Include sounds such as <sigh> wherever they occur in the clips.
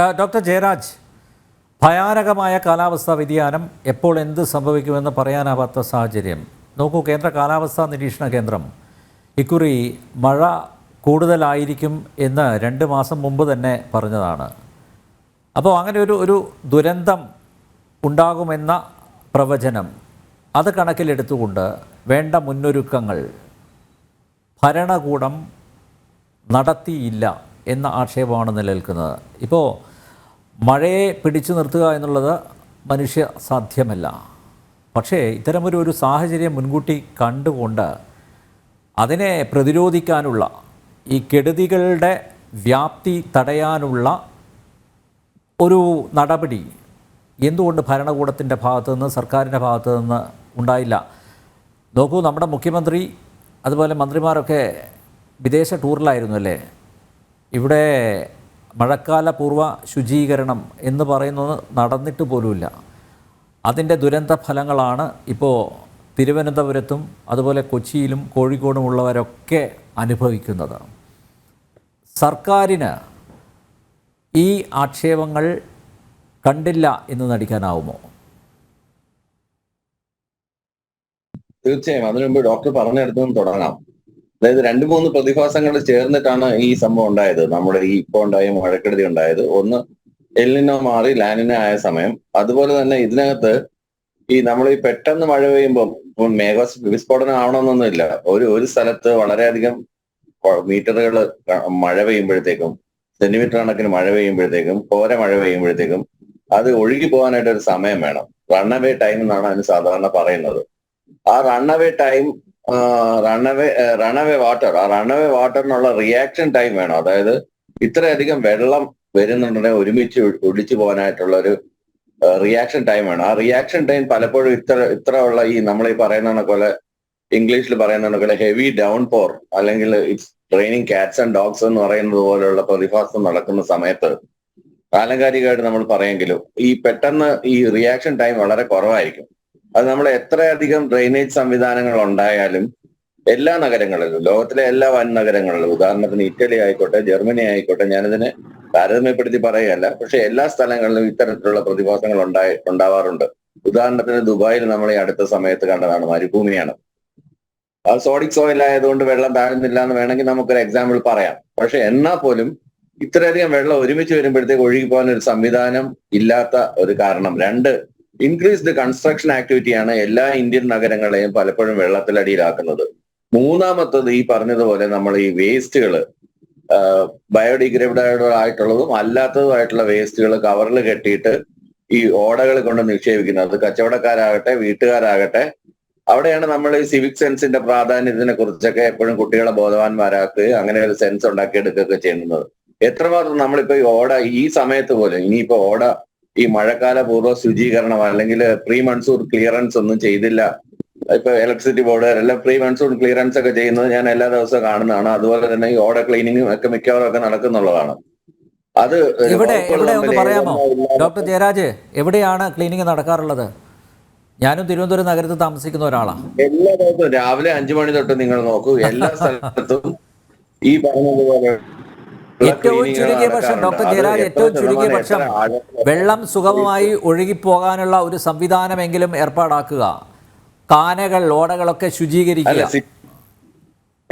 Doctor Jayaraj ഭയാനകമായ കാലാവസ്ഥാ വ്യതിയാനം എപ്പോൾ എന്ത് സംഭവിക്കുമെന്ന് പറയാനാവാത്ത സാഹചര്യം. നോക്കൂ കേന്ദ്ര കാലാവസ്ഥാ നിരീക്ഷണ കേന്ദ്രം. ഇക്കുറി മഴ കൂടുതലായിരിക്കും എന്ന് രണ്ട് മാസം മുമ്പ് തന്നെ പറഞ്ഞതാണ്. അപ്പോൾ അങ്ങനെ ഒരു ഒരു ദുരന്തം ഉണ്ടാകുമെന്ന പ്രവചനം. അത് കണക്കിലെടുത്തുകൊണ്ട് വേണ്ട മുന്നൊരുക്കങ്ങൾ ഭരണകൂടം നടത്തിയില്ല എന്ന ആക്ഷേപമാണ് നിലനിൽക്കുന്നത്. ഇപ്പോൾ മഴയെ പിടിച്ചു നിർത്തുക എന്നുള്ളത് മനുഷ്യ സാധ്യമല്ല. പക്ഷേ ഇത്തരമൊരു ഒരു സാഹചര്യം മുൻകൂട്ടി കണ്ടുകൊണ്ട് അതിനെ പ്രതിരോധിക്കാനുള്ള ഈ കെടുതികളുടെ വ്യാപ്തി തടയാനുള്ള ഒരു നടപടി എന്തുകൊണ്ട് ഭരണകൂടത്തിന്റെ ഭാഗത്തു നിന്ന് സർക്കാരിന്റെ ഭാഗത്തു നിന്ന് ഉണ്ടായില്ല? നോക്കൂ നമ്മുടെ മുഖ്യമന്ത്രി അതുപോലെ മന്ത്രിമാരൊക്കെ വിദേശ ടൂറിലായിരുന്നു അല്ലേ? ഇവിടെ മഴക്കാല പൂർവ ശുചീകരണം എന്ന് പറയുന്നത് നടന്നിട്ട് പോലുമില്ല. അതിന്റെ ദുരന്ത ഫലങ്ങളാണ് ഇപ്പോൾ തിരുവനന്തപുരത്തും അതുപോലെ കൊച്ചിയിലും കോഴിക്കോടും ഉള്ളവരൊക്കെ അനുഭവിക്കുന്നത്. സർക്കാരിന് ഈ ആക്ഷേപങ്ങൾ കണ്ടില്ല എന്ന് നടിക്കാനാവുമോ? തീർച്ചയായും. അതിനു മുമ്പ് ഡോക്ടർ പറഞ്ഞെടുത്തും തുടങ്ങാം. അതായത് രണ്ട് മൂന്ന് പ്രതിഭാസങ്ങൾ ചേർന്നിട്ടാണ് ഈ സംഭവം ഉണ്ടായത്. നമ്മുടെ ഈ ഇപ്പോൾ ഉണ്ടായ മഴക്കെടുതി ഉണ്ടായത്. ഒന്ന് എല്ലിനോ മാറി ലാനിനോ ആയ സമയം. അതുപോലെ തന്നെ ഇതിനകത്ത് ഈ നമ്മൾ ഈ പെട്ടെന്ന് മഴ പെയ്യുമ്പോൾ മേഘ വിസ്ഫോടനം ആവണമെന്നൊന്നുമില്ല. ഒരു ഒരു സ്ഥലത്ത് വളരെയധികം മീറ്ററുകൾ മഴ പെയ്യുമ്പോഴത്തേക്കും സെന്റിമീറ്റർ കണക്കിന് മഴ പെയ്യുമ്പോഴത്തേക്കും കോര മഴ പെയ്യുമ്പോഴത്തേക്കും അത് ഒഴുകി പോകാനായിട്ട് ഒരു സമയം വേണം. റൺ അവേ ടൈം എന്നാണ് അതിന് സാധാരണ പറയുന്നത്. ആ run away time runaway runaway water ആ റണവേ വാട്ടറിനുള്ള റിയാക്ഷൻ ടൈം വേണം. അതായത് ഇത്രയധികം വെള്ളം വരുന്നുണ്ടെങ്കിൽ ഒരുമിച്ച് ഒടിച്ചു പോകാനായിട്ടുള്ള ഒരു റിയാക്ഷൻ ടൈം വേണം. ആ റിയാക്ഷൻ ടൈം പലപ്പോഴും ഇത്ര ഇത്ര ഉള്ള ഈ നമ്മൾ ഈ പറയുന്ന പോലെ ഇംഗ്ലീഷിൽ പറയുന്ന പോലെ ഹെവി ഡൗൺ പോർ അല്ലെങ്കിൽ ഇറ്റ്സ് ട്രെയിനിങ് കാറ്റ്സ് ആൻഡ് ഡോഗ്സ് എന്ന് പറയുന്നത് പോലെയുള്ള പ്രതിഭാസം നടക്കുന്ന സമയത്ത് ആലങ്കാരികമായിട്ട് നമ്മൾ പറയെങ്കിലും ഈ പെട്ടെന്ന് ഈ റിയാക്ഷൻ ടൈം വളരെ കുറവായിരിക്കും. അത് നമ്മൾ എത്രയധികം ഡ്രെയിനേജ് സംവിധാനങ്ങൾ ഉണ്ടായാലും എല്ലാ നഗരങ്ങളിലും ലോകത്തിലെ എല്ലാ വൻ നഗരങ്ങളിലും ഉദാഹരണത്തിന് ഇറ്റലി ആയിക്കോട്ടെ ജർമ്മനി ആയിക്കോട്ടെ ഞാനിതിനെ താരതമ്യപ്പെടുത്തി പറയുകയല്ല പക്ഷെ എല്ലാ സ്ഥലങ്ങളിലും ഇത്തരത്തിലുള്ള പ്രതിഭാസങ്ങൾ ഉണ്ടായി ഉണ്ടാവാറുണ്ട്. ഉദാഹരണത്തിന് ദുബായിൽ നമ്മൾ ഈ അടുത്ത സമയത്ത് കണ്ടതാണ് മരുഭൂമിയാണ്. അത് സോഡിക് സോയിൽ ആയതുകൊണ്ട് വെള്ളം താഴുന്നില്ല എന്ന് വേണമെങ്കിൽ നമുക്കൊരു എക്സാമ്പിൾ പറയാം. പക്ഷെ എന്നാൽ പോലും ഇത്രയധികം വെള്ളം ഒരുമിച്ച് വരുമ്പോഴത്തേക്ക് ഒഴുകി പോകാൻ ഒരു സംവിധാനം ഇല്ലാത്ത ഒരു കാരണം. രണ്ട് ഇൻക്രീസ്ഡ് കൺസ്ട്രക്ഷൻ ആക്ടിവിറ്റിയാണ് എല്ലാ ഇന്ത്യൻ നഗരങ്ങളെയും പലപ്പോഴും വെള്ളത്തിലടിയിലാക്കുന്നത്. മൂന്നാമത്തത് ഈ പറഞ്ഞതുപോലെ നമ്മൾ ഈ വേസ്റ്റുകൾ ബയോഡിഗ്രേഡബിൾ ആയിട്ടുള്ളതും അല്ലാത്തതുമായിട്ടുള്ള വേസ്റ്റുകൾ കവറിൽ കെട്ടിയിട്ട് ഈ ഓടകൾ കൊണ്ട് നിക്ഷേപിക്കുന്നത്. കച്ചവടക്കാരാകട്ടെ വീട്ടുകാരാകട്ടെ അവിടെയാണ് നമ്മൾ ഈ സിവിക് സെൻസിന്റെ പ്രാധാന്യത്തിനെ കുറിച്ചൊക്കെ എപ്പോഴും കുട്ടികളെ ബോധവാന്മാരാക്കുകയും അങ്ങനെ ഒരു സെൻസ് ഉണ്ടാക്കിയെടുക്കുകയൊക്കെ ചെയ്യുന്നത്. എത്രമാത്രം നമ്മളിപ്പോ ഈ ഓട ഈ സമയത്ത് പോലും ഇനിയിപ്പോ ഓട ഈ മഴക്കാല പൂർവ ശുചീകരണം അല്ലെങ്കിൽ പ്രീ മൺസൂൺ ക്ലിയറൻസ് ഒന്നും ചെയ്തില്ല. ഇപ്പൊ ഇലക്ട്രിസിറ്റി ബോർഡ് എല്ലാം പ്രീ മൺസൂൺ ക്ലിയറൻസ് ഒക്കെ ചെയ്യുന്നത് ഞാൻ എല്ലാ ദിവസവും കാണുന്നതാണ്. അതുപോലെ തന്നെ ഈ ഓട ക്ലീനിങ്ങും ഒക്കെ മിക്കവാറും ഒക്കെ നടക്കുന്നുള്ളതാണ്. അത് ഇവിടെ ഇവിടെ ഒന്ന് പറയാമോ? ഡോക്ടർ ജയരാജ് എവിടെയാണ് ക്ലീനിങ് നടക്കാറുള്ളത്? ഞാനും തിരുവനന്തപുരം നഗരത്തിൽ താമസിക്കുന്ന ഒരാളാണ്. എല്ലാ ദിവസവും രാവിലെ അഞ്ചു മണി തൊട്ട് നിങ്ങൾ നോക്കൂ. എല്ലാ <laughs> സ്ഥലത്തും ഈ പറഞ്ഞതുപോലെ ഏറ്റവും ചുരുങ്ങിയ പക്ഷം ഡോക്ടർ ജയരാജ് ഏറ്റവും ചുരുങ്ങിയ പക്ഷം വെള്ളം സുഗമമായി ഒഴുകിപ്പോകാനുള്ള ഒരു സംവിധാനമെങ്കിലും ഏർപ്പാടാക്കുക. കാനകൾ ഓടകളൊക്കെ ശുചീകരിക്കുക.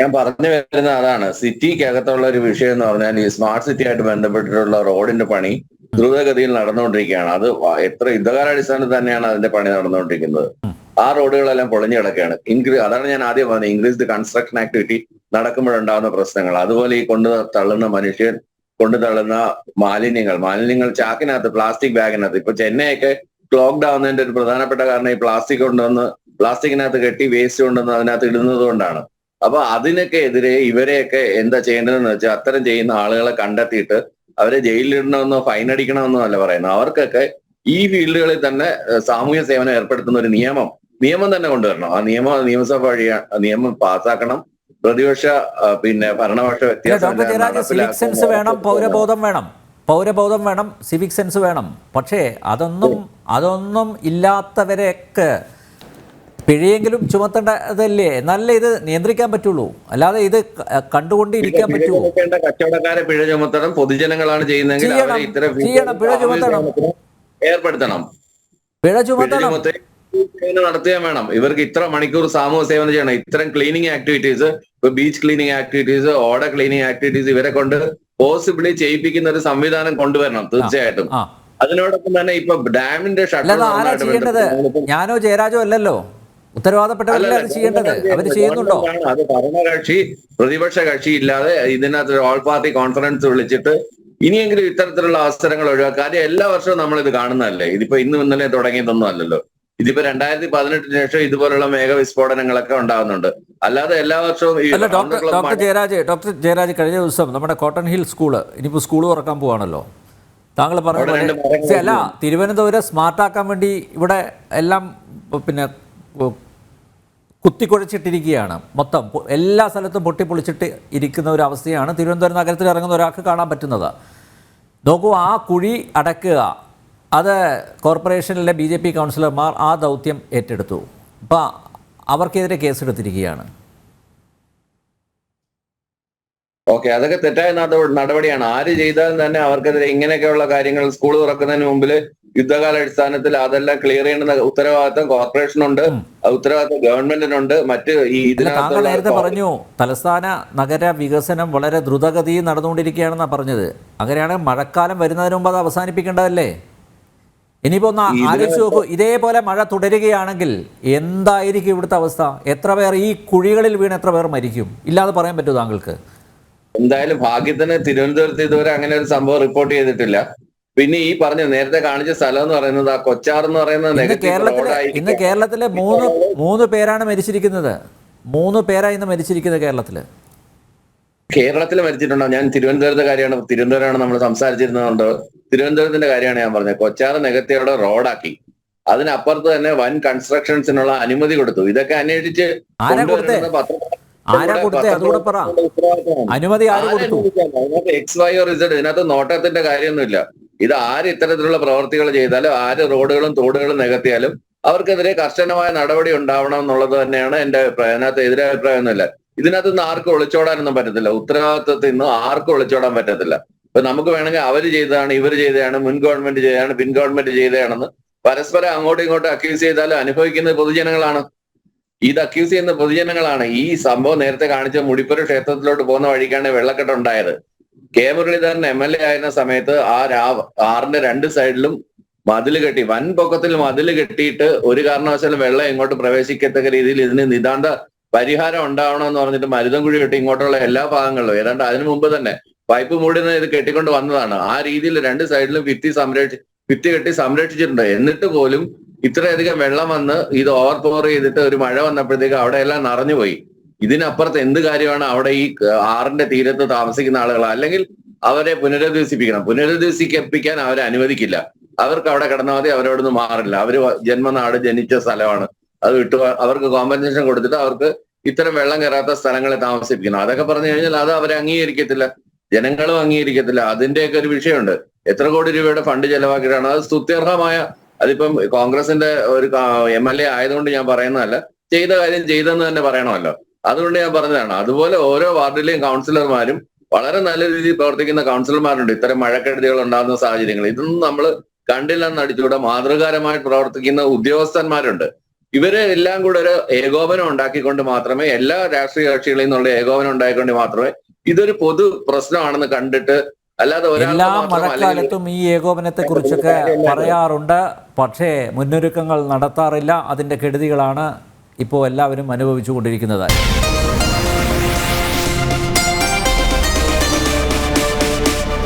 ഞാൻ പറഞ്ഞു വരുന്ന അതാണ്. സിറ്റിക്കകത്തുള്ള ഒരു വിഷയം എന്ന് പറഞ്ഞാൽ ഈ സ്മാർട്ട് സിറ്റി ആയിട്ട് ബന്ധപ്പെട്ടിട്ടുള്ള റോഡിന്റെ പണി ദ്രുതഗതിയിൽ നടന്നുകൊണ്ടിരിക്കുകയാണ്. അത് എത്ര യുദ്ധകാലാടിസ്ഥാനത്തിൽ തന്നെയാണ് അതിന്റെ പണി നടന്നുകൊണ്ടിരിക്കുന്നത്. ആ റോഡുകളെല്ലാം പൊളിഞ്ഞു കിടക്കുകയാണ്. ഇൻക്രീ അതാണ് ഞാൻ ആദ്യം പറഞ്ഞത്. ഇൻക്രീസ് ദി കൺസ്ട്രക്ഷൻ ആക്ടിവിറ്റി നടക്കുമ്പോഴുണ്ടാകുന്ന പ്രശ്നങ്ങൾ. അതുപോലെ ഈ കൊണ്ടു തള്ളുന്ന മനുഷ്യൻ കൊണ്ടു തള്ളുന്ന മാലിന്യങ്ങൾ. മാലിന്യങ്ങൾ ചാക്കിനകത്ത് പ്ലാസ്റ്റിക് ബാഗിനകത്ത് ഇപ്പൊ ചെന്നൈയൊക്കെ ക്ലോക്ക്ഡ് ആവുന്നതിന്റെ ഒരു പ്രധാനപ്പെട്ട കാരണം ഈ പ്ലാസ്റ്റിക് കൊണ്ടുവന്ന് പ്ലാസ്റ്റിക്കിനകത്ത് കെട്ടി വേസ്റ്റ് കൊണ്ടുവന്ന് അതിനകത്ത് ഇടുന്നത് കൊണ്ടാണ്. അപ്പൊ അതിനൊക്കെ എതിരെ ഇവരെയൊക്കെ എന്താ ചെയ്യേണ്ടതെന്ന് വെച്ചാൽ അത്തരം ചെയ്യുന്ന ആളുകളെ കണ്ടെത്തിയിട്ട് അവരെ ജയിലിലിടണമെന്നോ ഫൈൻ അടിക്കണമെന്നോ അല്ല പറയുന്നത്. അവർക്കൊക്കെ ഈ ഫീൽഡുകളിൽ തന്നെ സാമൂഹ്യ സേവനം ഏർപ്പെടുത്തുന്ന ഒരു നിയമം നിയമം തന്നെ കൊണ്ടുവരണം. ആ നിയമം നിയമസഭ വഴി നിയമം പാസ്സാക്കണം പ്രതിപക്ഷ പിന്നെ ഭരണപക്ഷ വ്യത്യാസം സിവിക് സെൻസ് വേണം പൗരബോധം വേണം. പൗരബോധം വേണം സിവിക് സെൻസ് വേണം. പക്ഷേ അതൊന്നും അതൊന്നും ഇല്ലാത്തവരെയൊക്കെ പിഴയെങ്കിലും ചുമത്തേണ്ടതല്ലേ? നല്ല ഇത് നിയന്ത്രിക്കാൻ പറ്റുള്ളൂ. അല്ലാതെ ഇത് കണ്ടുകൊണ്ടിരിക്കാൻ കണ്ടുകൊണ്ട് ഇരിക്കാൻ പറ്റുള്ളൂ കച്ചവടക്കാരെ പിഴ ചുമത്തണം. പൊതുജനങ്ങളാണ് ചെയ്യുന്നതെങ്കിൽ ചെയ്യണം, പിഴ ചുമത്തണം. ഏർപ്പെടുത്തണം. പിഴ ചുമത്തണം. ചുമത്തി നടത്തുകയും വേണം. ഇവർക്ക് ഇത്ര മണിക്കൂർ സാമൂഹ്യ സേവനം ചെയ്യണം. ഇത്തരം ക്ലീനിങ് ആക്ടിവിറ്റീസ് ഇപ്പൊ ബീച്ച് ക്ലീനിങ് ആക്ടിവിറ്റീസ് ഓട ക്ലീനിങ് ആക്ടിവിറ്റീസ് ഇവരെ കൊണ്ട് പോസിബിളി ചെയ്യിപ്പിക്കുന്ന ഒരു സംവിധാനം കൊണ്ടുവരണം തീർച്ചയായിട്ടും. അതിനോടൊപ്പം തന്നെ ഇപ്പൊ ഡാമിന്റെ ഷട്ടർ ഞാനോ ജയരാജോ അല്ലല്ലോ. ഉത്തരവാദപ്പെട്ടവരല്ലേ അത് ചെയ്യേണ്ടത്. അവർ ചെയ്യുന്നുണ്ടോ? അത് ഭരണകക്ഷി പ്രതിപക്ഷ കക്ഷി ഇല്ലാതെ ഇതിനകത്ത് ഓൾ പാർട്ടി കോൺഫറൻസ് വിളിച്ചിട്ട് ഇനിയെങ്കിലും ഇത്തരത്തിലുള്ള അവസരങ്ങൾ ഒഴിവാക്കാതെ എല്ലാ വർഷവും നമ്മൾ ഇത് കാണുന്നതല്ലേ? ഇതിപ്പോ ഇന്നും ഇന്നലെ തുടങ്ങിയതൊന്നും അല്ലല്ലോ. ഇതിപ്പോ രണ്ടായിരത്തി പതിനെട്ടിന് ശേഷം ഇതുപോലുള്ള മേഘവിസ്ഫോടനങ്ങളൊക്കെ ഉണ്ടാകുന്നുണ്ട്. അല്ലാതെ എല്ലാ വർഷവും അല്ല doctor doctor Jayaraj doctor Jayaraj കഴിഞ്ഞ ദിവസം നമ്മുടെ കോട്ടൺ ഹിൽ സ്കൂൾ ഇനിയിപ്പോൾ സ്കൂൾ തുറക്കാൻ പോവാണല്ലോ. താങ്കൾ പറഞ്ഞ അല്ല തിരുവനന്തപുരം സ്മാർട്ടാക്കാൻ വേണ്ടി ഇവിടെ എല്ലാം പിന്നെ കുത്തിക്കൊഴിച്ചിട്ടിരിക്കുകയാണ് കുത്തിക്കുഴച്ചിട്ടിരിക്കുകയാണ്. മൊത്തം എല്ലാ സ്ഥലത്തും പൊട്ടിപ്പൊളിച്ചിട്ട് ഇരിക്കുന്ന ഒരു അവസ്ഥയാണ് തിരുവനന്തപുരം നഗരത്തിൽ ഇറങ്ങുന്ന ഒരാൾക്ക് കാണാൻ പറ്റുന്നത്. നോക്കൂ ആ കുഴി അടക്കുക അത് കോർപ്പറേഷനിലെ ബി ജെ പി കൗൺസിലർമാർ ആ ദൗത്യം ഏറ്റെടുത്തു. അപ്പോൾ അവർക്കെതിരെ കേസെടുത്തിരിക്കുകയാണ്. ഓക്കെ അതൊക്കെ തെറ്റായ നട- നടപടിയാണ്. ആര് ചെയ്താലും തന്നെ അവർക്കെതിരെ ഇങ്ങനെയൊക്കെയുള്ള കാര്യങ്ങൾ സ്കൂൾ തുറക്കുന്നതിന് മുമ്പിൽ യുദ്ധകാലാടിസ്ഥാനത്തിൽ അതെല്ലാം ക്ലിയർ ചെയ്യേണ്ട ഉത്തരവാദിത്തം കോർപ്പറേഷനുണ്ട് ഉത്തരവാദിത്തം ഗവൺമെന്റിനുണ്ട് മറ്റ് ഈ താങ്കൾ നേരത്തെ പറഞ്ഞു തലസ്ഥാന നഗര വികസനം വളരെ ദ്രുതഗതിയിൽ നടന്നുകൊണ്ടിരിക്കുകയാണെന്നാണ് പറഞ്ഞത്. അങ്ങനെയാണ് മഴക്കാലം വരുന്നതിന് മുമ്പ് അത് അവസാനിപ്പിക്കേണ്ടതല്ലേ? ഇനിയിപ്പോൾ ഒന്ന് ആലോചിച്ച് നോക്കൂ ഇതേപോലെ മഴ തുടരുകയാണെങ്കിൽ എന്തായിരിക്കും ഇവിടുത്തെ അവസ്ഥ? എത്ര പേർ ഈ കുഴികളിൽ വീണ് എത്ര പേർ മരിക്കും? ഇല്ലാതെ പറയാൻ പറ്റുമോ താങ്കൾക്ക്? എന്തായാലും ഭാഗ്യത്തിന് തിരുവനന്തപുരത്ത് ഇതുവരെ അങ്ങനെ ഒരു സംഭവം റിപ്പോർട്ട് ചെയ്തിട്ടില്ല. പിന്നെ ഈ പറഞ്ഞു നേരത്തെ കാണിച്ച സ്ഥലം എന്ന് പറയുന്നത് ആ കൊച്ചാർ എന്ന് പറയുന്നത് ഇന്ന് കേരളത്തിലെ ഇന്ന് കേരളത്തിലെ മൂന്ന് മൂന്ന് പേരാണ് മരിച്ചിരിക്കുന്നത്. മൂന്ന് പേരാണ് ഇന്ന് മരിച്ചിരിക്കുന്നത് കേരളത്തിൽ കേരളത്തിൽ മരിച്ചിട്ടുണ്ടോ? ഞാൻ തിരുവനന്തപുരത്തെ കാര്യമാണ് തിരുവനന്തപുരമാണ് നമ്മൾ സംസാരിച്ചിരുന്നതുകൊണ്ട് തിരുവനന്തപുരത്തിന്റെ കാര്യമാണ് ഞാൻ പറഞ്ഞത്. കൊച്ചാറ് നികത്തിയോടെ റോഡാക്കി. അതിനപ്പുറത്ത് തന്നെ വൻ കൺസ്ട്രക്ഷൻസിനുള്ള അനുമതി കൊടുത്തു. ഇതൊക്കെ അന്വേഷിച്ച് എക്സ് വൈ ഓർ ഇസഡ് ഇതിനകത്ത് നോട്ടത്തിന്റെ കാര്യമൊന്നുമില്ല. ഇത് ആര് ഇത്തരത്തിലുള്ള പ്രവർത്തികൾ ചെയ്താലും ആര് റോഡുകളും തോടുകളും നികത്തിയാലും അവർക്കെതിരെ കർശനമായ നടപടി ഉണ്ടാവണം എന്നുള്ളത് തന്നെയാണ് എന്റെ അഭിപ്രായം. അതിനകത്ത് എതിരഭിപ്രായം ഒന്നുമില്ല ഇതിനകത്ത് നിന്ന് ആർക്കും ഒളിച്ചോടാനൊന്നും പറ്റത്തില്ല. ഉത്തരവാദിത്വത്തിൽ നിന്ന് ആർക്കും ഒളിച്ചോടാൻ പറ്റത്തില്ല. ഇപ്പൊ നമുക്ക് വേണമെങ്കിൽ അവർ ചെയ്തതാണ് ഇവർ ചെയ്തതാണ് മുൻ ഗവൺമെന്റ് ചെയ്തതാണ് പിൻ ഗവൺമെന്റ് ചെയ്തതാണെന്ന് പരസ്പരം അങ്ങോട്ടും ഇങ്ങോട്ടും അക്യൂസ് ചെയ്താലും അനുഭവിക്കുന്ന പൊതുജനങ്ങളാണ്. ഇത് അക്യൂസ് ചെയ്യുന്ന പൊതുജനങ്ങളാണ്. ഈ സംഭവം നേരത്തെ കാണിച്ച മുടിപ്പുര ക്ഷേത്രത്തിലോട്ട് പോകുന്ന വഴിക്കാണ് വെള്ളക്കെട്ട് ഉണ്ടായത്. K Muraleedharan M L A ആയിരുന്ന സമയത്ത് ആ രാ ആറിന്റെ രണ്ട് സൈഡിലും മതിൽ കെട്ടി വൻ പൊക്കത്തിൽ മതിൽ കെട്ടിയിട്ട് ഒരു കാരണവശാലും വെള്ളം ഇങ്ങോട്ട് പ്രവേശിക്കത്തക്ക രീതിയിൽ ഇതിന് നിതാന്ത പരിഹാരം ഉണ്ടാവണമെന്ന് പറഞ്ഞിട്ട് മരുതം കുഴി കെട്ടി ഇങ്ങോട്ടുള്ള എല്ലാ ഭാഗങ്ങളിലും. ഏതാണ്ട് അതിനു മുമ്പ് തന്നെ പൈപ്പ് മൂടുന്ന ഇത് കെട്ടിക്കൊണ്ട് വന്നതാണ്. ആ രീതിയിൽ രണ്ട് സൈഡിലും ഭിത്തി സംരക്ഷി ഭിത്തി കെട്ടി സംരക്ഷിച്ചിട്ടുണ്ട്. എന്നിട്ട് പോലും ഇത്രയധികം വെള്ളം വന്ന് ഇത് ഓവർ പവർ ചെയ്തിട്ട് ഒരു മഴ വന്നപ്പോഴത്തേക്ക് അവിടെ എല്ലാം നിറഞ്ഞുപോയി. ഇതിനപ്പുറത്ത് എന്ത് കാര്യമാണ് അവിടെ ഈ ആറിന്റെ തീരത്ത് താമസിക്കുന്ന ആളുകൾ അല്ലെങ്കിൽ അവരെ പുനരധിവസിപ്പിക്കണം. പുനരധിവസിപ്പിക്കാൻ അവരെ അനുവദിക്കില്ല. അവർക്ക് അവിടെ കിടന്നാൽ മതി അവരോടൊന്നും മാറില്ല. അവർ ജന്മനാട് ജനിച്ച സ്ഥലമാണ്. അത് വിട്ടു അവർക്ക് കോമ്പൻസേഷൻ കൊടുത്തിട്ട് അവർക്ക് ഇത്തരം വെള്ളം കയറാത്ത സ്ഥലങ്ങളെ താമസിപ്പിക്കണം. അതൊക്കെ പറഞ്ഞു കഴിഞ്ഞാൽ അത് അവരെ അംഗീകരിക്കത്തില്ല. ജനങ്ങളും അംഗീകരിക്കത്തില്ല. അതിന്റെയൊക്കെ ഒരു വിഷയമുണ്ട്. എത്ര കോടി രൂപയുടെ ഫണ്ട് ചെലവാക്കിയിട്ടാണ്? അത് സ്തുത്യർഹമായ അതിപ്പം കോൺഗ്രസിന്റെ ഒരു എം എൽ എ ആയതുകൊണ്ട് ഞാൻ പറയുന്നതല്ല. ചെയ്ത കാര്യം ചെയ്തെന്ന് തന്നെ പറയണമല്ലോ. അതുകൊണ്ട് ഞാൻ പറഞ്ഞതാണ്. അതുപോലെ ഓരോ വാർഡിലെയും കൗൺസിലർമാരും വളരെ നല്ല രീതിയിൽ പ്രവർത്തിക്കുന്ന കൗൺസിലർമാരുണ്ട്. ഇത്തരം മഴക്കെടുതികൾ ഉണ്ടാകുന്ന സാഹചര്യങ്ങൾ ഇതൊന്നും നമ്മൾ കണ്ടില്ലെന്ന് അടിച്ചുകൂടെ മാതൃകാരമായിട്ട് പ്രവർത്തിക്കുന്ന ഉദ്യോഗസ്ഥന്മാരുണ്ട്. ഇവരെ എല്ലാം കൂടെ ഒരു ഏകോപനം ഉണ്ടാക്കിക്കൊണ്ട് മാത്രമേ എല്ലാ രാഷ്ട്രീയ കക്ഷികളിൽ നിന്നുള്ള ഏകോപനം ഉണ്ടായിക്കൊണ്ട് മാത്രമേ ഇതൊരു പൊതു പ്രശ്നമാണെന്ന് കണ്ടിട്ട് അല്ലാതെ എല്ലാ മഴക്കാലത്തും ഈ ഏകോപനത്തെ കുറിച്ചൊക്കെ പറയാറുണ്ട്. പക്ഷേ മുന്നൊരുക്കങ്ങൾ നടത്താറില്ല. അതിന്റെ കെടുതികളാണ് ഇപ്പോൾ എല്ലാവരും അനുഭവിച്ചുകൊണ്ടിരിക്കുന്നത്